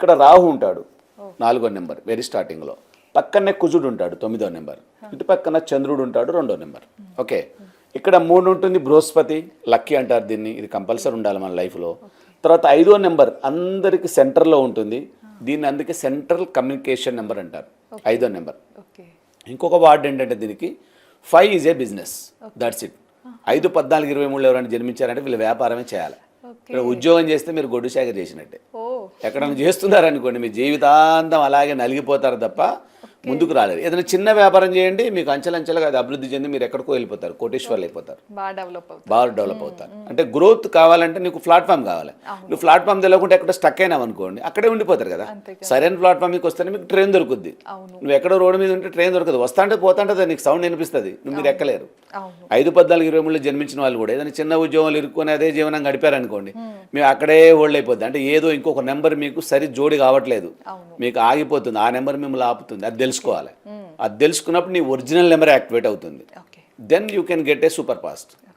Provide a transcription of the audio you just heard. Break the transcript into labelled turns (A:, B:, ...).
A: ఇక్కడ రాహు ఉంటాడు. నాలుగో నెంబర్ వెరీ స్టార్టింగ్లో పక్కనే కుజుడు ఉంటాడు తొమ్మిదో నెంబర్. ఇటు పక్కన చంద్రుడు ఉంటాడు రెండో నెంబర్. ఓకే? ఇక్కడ మూడు ఉంటుంది బృహస్పతి లక్కీ అంటారు దీన్ని. ఇది కంపల్సరీ ఉండాలి మన లైఫ్లో తర్వాత ఐదో నెంబర్ అందరికి సెంటర్లో ఉంటుంది. దీన్ని అందుకే సెంట్రల్ కమ్యూనికేషన్ నెంబర్ అంటారు. ఐదో నెంబర్. ఇంకొక వార్డ్ ఏంటంటే దీనికి five is a business that's it ఐదు పద్నాలుగు ఇరవై మూడు ఎవరైనా జన్మించారంటే వీళ్ళు వ్యాపారమే చేయాలి. ఇక్కడ ఉద్యోగం చేస్తే మీరు గొడ్డు శాఖ చేసినట్టే. ఎక్కడైనా చేస్తున్నారనుకోండి మీ జీవితాంతం అలాగే నలిగిపోతారు తప్ప ముందుకు రాలేరు ఏదైనా చిన్న వ్యాపారం చేయండి మీకు అంచెలంచెలుగా అది అభివృద్ధి చెంది మీరు ఎక్కడికో వెళ్ళిపోతారు కోటేశ్వర్లు అయిపోతారు.
B: బాగా డెవలప్
A: అవుతారు. అంటే గ్రోత్ కావాలంటే నీకు ప్లాట్ఫామ్ కావాలి. నువ్వు ప్లాట్ఫామ్ తెలియకుండా ఎక్కడ స్టక్ అయినావు అనుకోండి అక్కడే ఉండిపోతారు కదా. సరైన ప్లాట్ఫామ్ మీకు వస్తేనే మీకు ట్రైన్ దొరుకుద్ది. నువ్వు ఎక్కడో రోడ్డు మీద ఉంటే ట్రైన్ దొరకదు. వస్తా అంటే పోతా అంటే నీకు సౌండ్ వినిపిస్తుంది. నువ్వు మీరు ఎక్కలేరు. ఐదు పద్నాలుగు ఇరవై మూడులో జన్మించిన వాళ్ళు కూడా ఏదైనా చిన్న ఉద్యోగాలు ఇరుక్కొని అదే జీవనం గడిపారనుకోండి మేము. అక్కడే హోల్డ్ అయిపోద్ది. అంటే ఏదో ఇంకొక నెంబర్ మీకు సరి జోడి కావట్లేదు. మీకు ఆగిపోతుంది. ఆ నెంబర్ మిమ్మల్ని ఆపుతుంది. అది తెలుసుకోవాలి. అది తెలుసుకున్నప్పుడు నీ ఒరిజినల్ నెంబర్ యాక్టివేట్ అవుతుంది. Then you can get a super fast